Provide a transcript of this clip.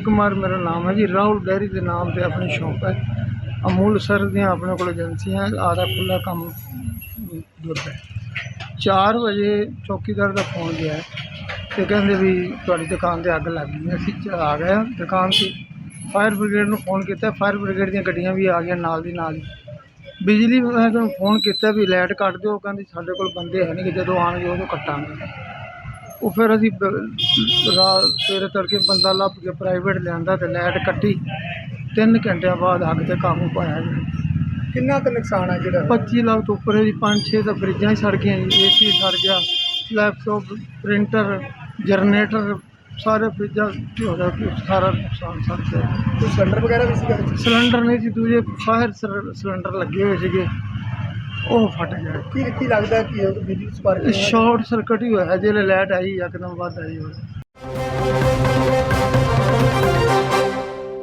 ਕੁਮਾਰ ਮੇਰਾ ਨਾਮ ਹੈ ਜੀ। ਰਾਹੁਲ ਡੈਰੀ ਦੇ ਨਾਮ ਤੇ ਆਪਣੀ ਸ਼ੌਪ ਹੈ। ਅਮੂਲ ਸਰ ਦੀਆਂ ਆਪਣੇ ਕੋਲ ਏਜੰਸੀਆਂ ਆਦਾ ਖੁੱਲਾ ਕੰਮ ਦੁੱਧ ਹੈ। 4 ਵਜੇ ਚੌਕੀਦਾਰ ਦਾ ਫੋਨ ਗਿਆ ਹੈ ਤੇ ਕਹਿੰਦੇ ਵੀ ਤੁਹਾਡੀ ਦੁਕਾਨ ਤੇ ਅੱਗ ਲੱਗ ਗਈ। ਅਸੀਂ ਚ- ਆ ਗਏ ਹਾਂ ਦੁਕਾਨ ਤੇ। ਫਾਇਰ ਬ੍ਰਿਗੇਡ ਨੂੰ ਫੋਨ ਕੀਤਾ। ਫਾਇਰ ਬ੍ਰਿਗੇਡ ਦੀਆਂ ਗੱਡੀਆਂ ਵੀ ਆ ਗਈਆਂ ਨਾਲ ਦੀ ਨਾਲ ਹੀ। ਬਿਜਲੀ ਵਿਭਾਗ ਨੂੰ ਫੋਨ ਕੀਤਾ ਵੀ ਲਾਈਟ ਕੱਟ ਦਿਓ। ਕਹਿੰਦੇ ਸਾਡੇ ਕੋਲ ਬੰਦੇ ਹੈ ਨਹੀਂ ਕਿ ਜਦੋਂ ਆਉਣਗੇ ਉਦੋਂ ਕੱਟਾਂਗੇ। ਉਹ ਫਿਰ ਅਸੀਂ ਰਾਤ ਸਵੇਰੇ ਤੜਕੇ ਬੰਦਾ ਲੱਭ ਕੇ ਪ੍ਰਾਈਵੇਟ ਲਿਆਂਦਾ ਤੇ ਲਾਈਟ ਕੱਟੀ ਤਿੰਨ ਘੰਟਿਆਂ ਬਾਅਦ ਅੱਗ ਤੇ ਕਾਬੂ ਪਾਇਆ ਗਿਆ ਕਿੰਨਾ ਕੁ ਨੁਕਸਾਨ ਹੈ ਜਿਹੜਾ? 25 ਲੱਖ ਤੋਂ ਉੱਪਰ ਜੀ 5-6 ਤਾਂ ਫਰਿੱਜਾਂ ਹੀ ਸੜ ਗਈਆਂ ਜੀ ਏਸੀ ਸੜ ਗਿਆ ਲੈਪਟਾਪ ਪ੍ਰਿੰਟਰ ਜਨਰੇਟਰ ਸਾਰੇ ਫਰਿੱਜਾਂ ਕੀ ਹੋ ਗਿਆ ਕਿ ਸਾਰਾ ਨੁਕਸਾਨ ਸੜ ਗਿਆ। ਸਿਲੰਡਰ ਵਗੈਰਾ ਵੀ ਸੀਗਾ ਸਿਲੰਡਰ ਨਹੀਂ ਸੀ ਦੂਜੇ ਫਾਇਰ ਸਿਲੰਡਰ ਲੱਗੇ ਹੋਏ ਸੀਗੇ। ਉਹ ਫਟ ਗਿਆ। ਕੀ ਕੀ ਲੱਗਦਾ ਕਿ ਹੈ ਬਿਜਲੀ ਸਪਾਰਕ ਸ਼ਾਰਟ ਸਰਕਟ ਹੀ ਹੋਇਆ। ਜੇ ਲਾਈਟ ਆਈ ਇੱਕਦਮ ਵੱਧ ਆਈ ਹੋਵੇ